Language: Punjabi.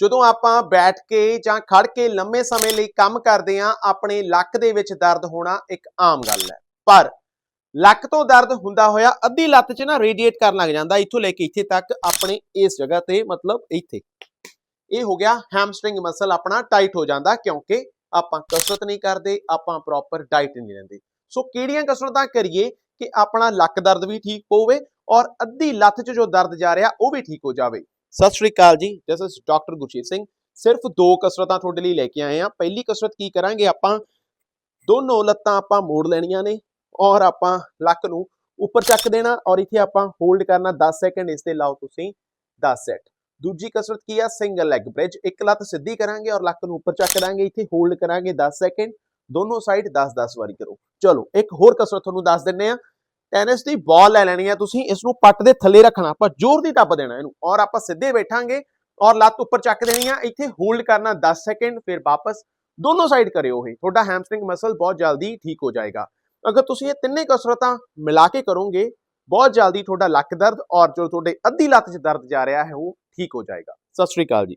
ਜਦੋਂ ਆਪਾਂ ਬੈਠ ਕੇ ਜਾਂ ਖੜ ਕੇ ਲੰਮੇ ਸਮੇਂ ਲਈ ਕੰਮ ਕਰਦੇ ਆਂ ਆਪਣੇ ਲੱਕ ਦੇ ਵਿੱਚ ਦਰਦ ਹੋਣਾ ਇੱਕ ਆਮ ਗੱਲ ਹੈ। ਪਰ ਲੱਕ ਤੋਂ ਦਰਦ ਹੁੰਦਾ ਹੋਇਆ ਅੱਧੀ ਲੱਤ 'ਚ ਨਾ ਰੇਡੀਏਟ ਕਰਨ ਲੱਗ ਜਾਂਦਾ, ਇੱਥੋਂ ਲੈ ਕੇ ਇੱਥੇ ਤੱਕ ਆਪਣੇ ਇਸ ਜਗ੍ਹਾ ਤੇ, ਮਤਲਬ ਇੱਥੇ। ਇਹ ਹੋ ਗਿਆ ਹੈਮਸਟ੍ਰਿੰਗ ਮਸਲ ਆਪਣਾ ਟਾਈਟ ਹੋ ਜਾਂਦਾ ਕਿਉਂਕਿ ਆਪਾਂ ਕਸਰਤ ਨਹੀਂ ਕਰਦੇ, ਆਪਾਂ ਪ੍ਰੋਪਰ ਡਾਈਟ ਨਹੀਂ ਲੈਂਦੇ। ਸੋ ਕਿਹੜੀਆਂ ਕਸਰਤਾਂ ਕਰੀਏ ਕਿ ਆਪਣਾ ਲੱਕ ਦਰਦ ਵੀ ਠੀਕ ਹੋਵੇ ਔਰ ਅੱਧੀ ਲੱਤ 'ਚ ਜੋ ਦਰਦ ਜਾ ਰਿਹਾ ਉਹ ਵੀ ਠੀਕ ਹੋ ਜਾਵੇ। ਸਤਿ ਸ਼੍ਰੀ ਅਕਾਲ ਜੀ this is doctor Gurjeet Singh. ਸਿਰਫ ਦੋ ਕਸਰਤਾਂ ਤੁਹਾਡੇ ਲਈ ਲੈ ਕੇ ਆਏ ਆ ਪਹਿਲੀ ਕਸਰਤ ਕੀ ਕਰਾਂਗੇ ਆਪਾਂ? ਦੋਨੋਂ ਲੱਤਾਂ ਆਪਾਂ ਮੋੜ ਲੈਣੀਆਂ ਨੇ ਔਰ ਆਪਾਂ ਲੱਕ ਨੂੰ ਉੱਪਰ ਚੱਕ ਦੇਣਾ ਔਰ ਇੱਥੇ ਆਪਾਂ ਹੋਲਡ ਕਰਨਾ 10 ਸੈਕਿੰਡ ਇਸ ਤੇ ਲਾਓ ਤੁਸੀਂ 10 ਸੈਟ ਦੂਜੀ ਕਸਰਤ ਕੀ ਆ? ਸਿੰਗਲ ਲੈਗ ਬ੍ਰਿਜ ਇੱਕ ਲੱਤ ਸਿੱਧੀ ਕਰਾਂਗੇ ਔਰ ਲੱਕ ਨੂੰ ਉੱਪਰ ਚੱਕ ਦਾਂਗੇ, ਇੱਥੇ ਹੋਲਡ ਕਰਾਂਗੇ 10 ਸੈਕਿੰਡ ਦੋਨੋਂ ਸਾਈਡ 10-10 ਵਾਰੀ ਕਰੋ। ਚਲੋ, ਇੱਕ ਹੋਰ ਕਸਰਤ ਤੁਹਾਨੂੰ ਦੱਸ ਦਿੰਨੇ ਆ ਟੈਨਿਸ ਦੀ ਬਾਲ ਲੈ ਲੈਣੀ ਹੈ, ਤੁਸੀਂ ਇਸ ਨੂੰ ਪੱਟ ਦੇ ਥੱਲੇ ਰੱਖਣਾ, ਆਪਾਂ ਜ਼ੋਰ ਦੀ ਟੱਪ ਦੇਣਾ ਇਹਨੂੰ, ਔਰ ਆਪਾਂ ਸਿੱਧੇ ਬੈਠਾਂਗੇ, ਔਰ ਲੱਤ ਉੱਪਰ ਚੱਕ ਦੇਣੀ ਆ, ਇੱਥੇ ਹੋਲਡ ਕਰਨਾ 10 ਸੈਕਿੰਡ, ਫਿਰ ਵਾਪਸ ਦੋਨੋਂ ਸਾਈਡ ਕਰਿਓ ਇਹ, ਤੁਹਾਡਾ ਹੈਮਸਟ੍ਰਿੰਗ ਮਸਲ ਬਹੁਤ ਜਲਦੀ ਠੀਕ ਹੋ ਜਾਏਗਾ। ਅਗਰ ਤੁਸੀਂ ਇਹ ਤਿੰਨੇ ਕਸਰਤਾਂ ਮਿਲਾ ਕੇ ਕਰੋਗੇ, ਬਹੁਤ ਜਲਦੀ ਤੁਹਾਡਾ ਲੱਕ ਦਰਦ ਔਰ ਜੋ ਤੁਹਾਡੇ ਅੱਧੀ ਲੱਤ 'ਚ ਦਰਦ ਜਾ ਰਿਹਾ ਹੈ, ਉਹ ਠੀਕ ਹੋ ਜਾਏਗਾ। ਸਤਿ ਸ਼੍ਰੀ ਅਕਾਲ ਜੀ।